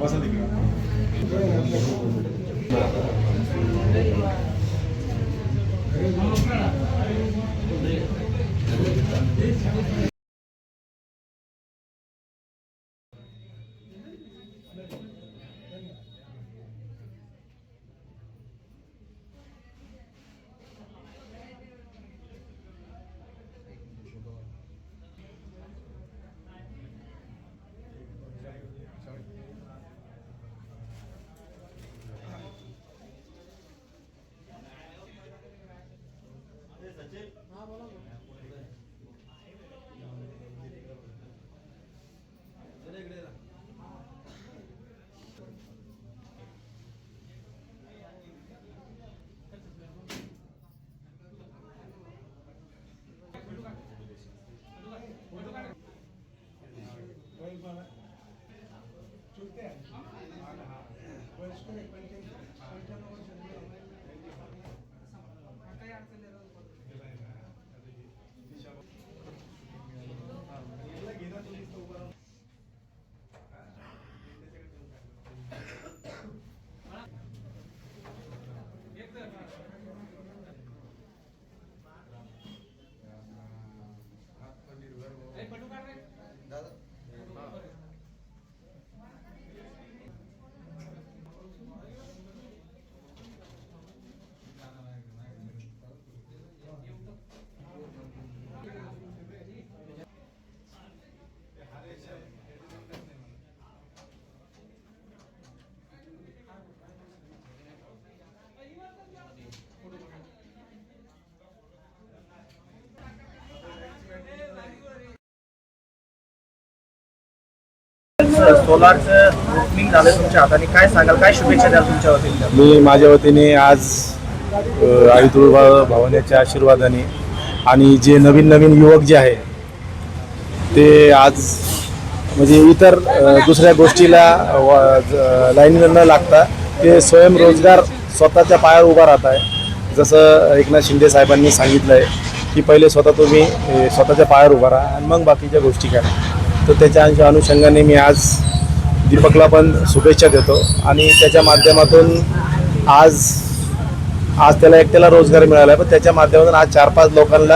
Pasa de Gracias. सोलारचं opening झालं तुमच्या हाताने. काय सांगाल? काय शुभेच्छा द्याल तुमच्या वतीने? मी माझ्या वतीने आज आई तुळबा भवानी आशीर्वादाने आणि जे नवीन नवीन युवक जे आहे ते आज म्हणजे इतर दुसऱ्या गोष्टीला लाईन न लागता ते स्वयंरोजगार स्वतःच्या पायावर उभा राहत आहे. जसं एकनाथ शिंदे साहेबांनी सांगितलं आहे की पहिले स्वतः तुम्ही स्वतःच्या पायावर उभा राहा आणि मग बाकीच्या गोष्टी करा. तर त्याच्या अनुषंगाने मी आज दीपकला पण शुभेच्छा देतो. आणि त्याच्या माध्यमातून आज आज त्याला एकट्याला रोजगार मिळाला आहे. पण त्याच्या माध्यमातून आज चार पाच लोकांना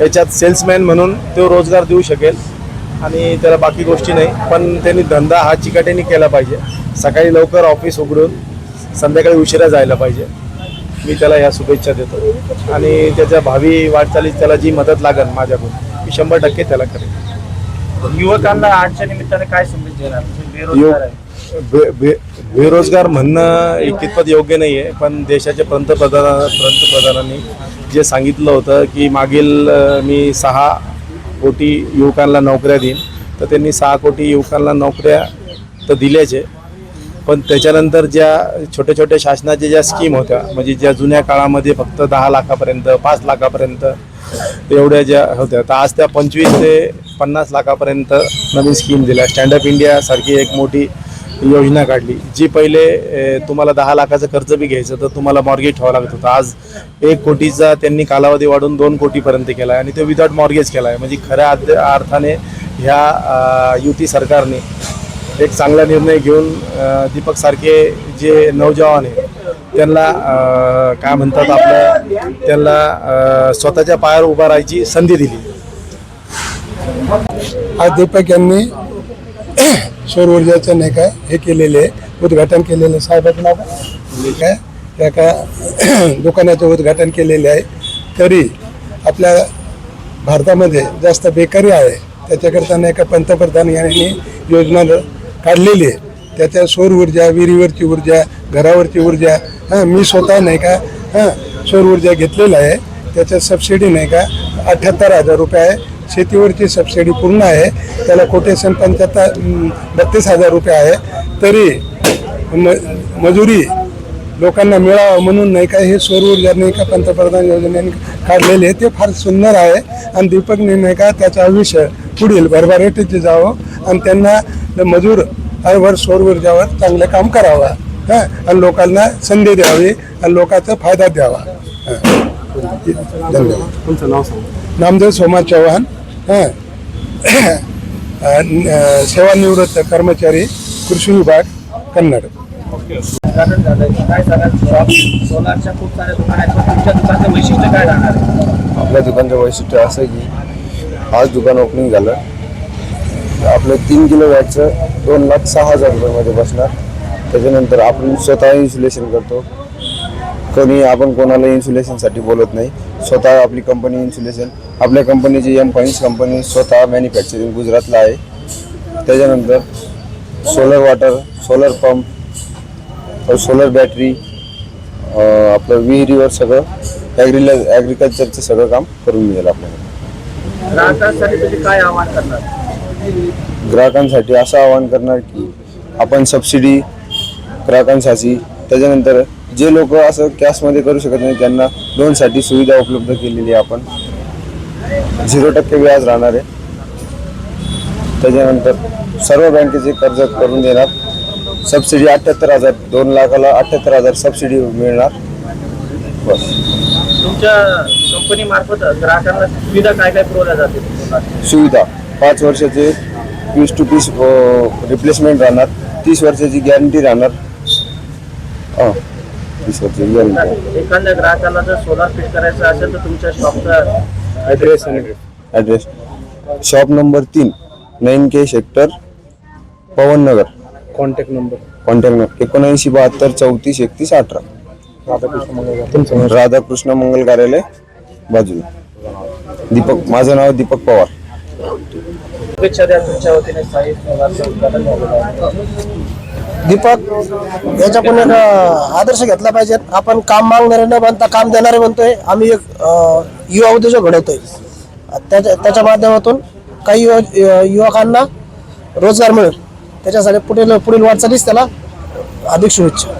याच्यात सेल्समॅन म्हणून तो रोजगार देऊ शकेल. आणि त्याला बाकी गोष्टी नाही. पण त्यांनी धंदा हा चिकाटीने केला पाहिजे. सकाळी लवकर ऑफिस उघडून संध्याकाळी उशिरा जायला पाहिजे. मी त्याला ह्या शुभेच्छा देतो. आणि त्याच्या भावी वाटचालीस त्याला जी मदत लागेल माझ्याकडून मी शंभर टक्के त्याला करेन युवकांना आजच्या निमित्ताने काय संदेश देणार? म्हणजे बेरोजगार आहे बे- बे- बेरोजगार म्हणणं एक कितपत योग्य नाही आहे पण देशाच्या पंतप्रधान पंतप्रधानांनी जे सांगितलं होतं की मागील मी सहा कोटी युवकांना नोकऱ्या देईन तर त्यांनी सहा कोटी युवकांना नोकऱ्या तर दिल्याच. आहे पण त्याच्यानंतर ज्या छोट्या छोट्या शासनाच्या ज्या स्कीम होत्या म्हणजे ज्या जुन्या काळामध्ये फक्त दहा लाखापर्यंत पाच लाखापर्यंत एवढ्या ज्या होत्या. तर आज त्या पंचवीस ते पन्नास लाखापर्यंत नवीन स्कीम दिल्या. स्टँडअप इंडियासारखी एक मोठी योजना काढली. जी पहिले तुम्हाला दहा लाखाचं कर्ज बी घ्यायचं तर तुम्हाला मॉर्गेज ठेवावं लागत होतं. आज एक कोटीचा त्यांनी कालावधी वाढून दोन कोटीपर्यंत केला आहे आणि तो विदाउट मॉर्गेज केला आहे म्हणजे खऱ्या अर्थाने ह्या युती सरकारने एक चांगला निर्णय घेऊन दीपकसारखे जे नौजवान आहे त्यांना काय म्हणतात आपलं त्यांना स्वतःच्या पायावर उभा राहायची संधी दिली. आज दीपक यांनी सौर ऊर्जाचं नाही का हे केलेले आहे, उद्घाटन केलेलं साहेबाचं नाव. काय? काय त्या का दुकानाचं उद्घाटन केलेले आहे. तरी आपल्या भारतामध्ये जास्त बेकारी आहे. त्याच्याकरता नाही का पंतप्रधान यांनी योजना काढलेली आहे. त्याच्या सौर ऊर्जा विहिरीवरची ऊर्जा घरावरची ऊर्जा हां मी स्वतः नाही का हां सौर ऊर्जा घेतलेला आहे. त्याच्यात सबसिडी नाही का अठ्ठ्याहत्तर हजार रुपये आहे. शेतीवरची सबसिडी पूर्ण आहे. त्याला कोटेशन पंच्याहत्तर बत्तीस हजार रुपये आहे. तरी म मजुरी लोकांना मिळावं म्हणून नाही का हे सौर ऊर्जा नाही का पंतप्रधान योजनेने काढलेले आहे. ते फार सुंदर आहे. आणि दीपकने नाही का त्याचं आयुष्य पुढील भरभराटीचे जावं आणि त्यांना मजूर वर सौर ऊर्जावर चांगलं काम करावं. आणि लोकांना संधी द्यावी आणि लोकांचा फायदा द्यावा. हां. धन्यवाद. तुमचं नाव सांगा. नामदेव सोमा चव्हाण. हां. सेवानिवृत्त कर्मचारी कृषी विभाग कन्नड. उद्घाटन झालंय. काय सांगाल? शॉप सोलारच्या खूप साऱ्या दुकान आहेत. पण तुमच्या दुकानचं वैशिष्ट्य काय राहणार? आहे आपल्या दुकानचं वैशिष्ट्य असं आहे की आज दुकान ओपनिंग झालं. आपलं तीन किलो वॅटचं दोन लाख सहा हजार रुपयामध्ये बसणार. त्याच्यानंतर आपण स्वतः इन्सुलेशन करतो. कोणी आपण कोणाला इन्सुलेशनसाठी बोलत नाही. स्वतः आपली कंपनी इन्सुलेशन आपल्या कंपनीची एम फाईन्स कंपनी स्वतः मॅन्युफॅक्चरिंग गुजरातला आहे. त्याच्यानंतर solar water solar pump solar battery आपलं विहिरीवर सगळं ॲग्रिला ॲग्रिकल्चरचं सगळं काम करून मिळेल आपल्याला. ग्राहकांसाठी तुम्ही काय आव्हान करणार? ग्राहकांसाठी असं आवाहन करणार की आपण सबसिडी ग्राहकांसाठी. त्याच्यानंतर जे लोक असं कॅशमध्ये करू शकत नाही त्यांना लोनसाठी सुविधा उपलब्ध केलेली आहे आपण. झिरो टक्के व्याज राहणार आहे. त्याच्यानंतर सर्व बँकेचे कर्ज करून देणार. सबसिडी अठ्ठ्याहत्तर हजार दोन लाखाला अठ्ठ्याहत्तर हजार सबसिडी मिळणार. बस. तुमच्या कंपनी मार्फत ग्राहकांना सुविधा काय काय पुरवल्या जाते? सुविधा. पाच वर्षाचे पीस टू पीस रिप्लेसमेंट राहणार. तीस वर्षाची गॅरंटी राहणार. हां. एखाद्या ग्राहकाला जर सोलार फिट करायचं असेल तर तुमच्या शॉपचा ॲड्रेस ॲड्रेस शॉप नंबर तीन nine K sector Pavannagar contact number contact number एकोणऐंशी बहात्तर चौतीस एकतीस अठरा. राधाकृष्ण मंगळ तुमचं राधाकृष्ण मंगल कार्यालय बाजूला. दीपक माझं नाव दीपक पवार. शुभेच्छा द्या तुमच्या वतीने साई सोलारचं उद्घाटन झालेलं आहे. दीपक याच्याकडून एक आदर्श घेतला पाहिजे आपण काम मागणारे न बनता काम देणारे बनतोय. आम्ही एक युवा उद्योजक घडवतोय. त्याच्या त्याच्या माध्यमातून काही युव- युवकांना रोजगार मिळेल. त्याच्यासाठी पुढील पुढील वाटचालीस त्याला अधिक शुभेच्छा.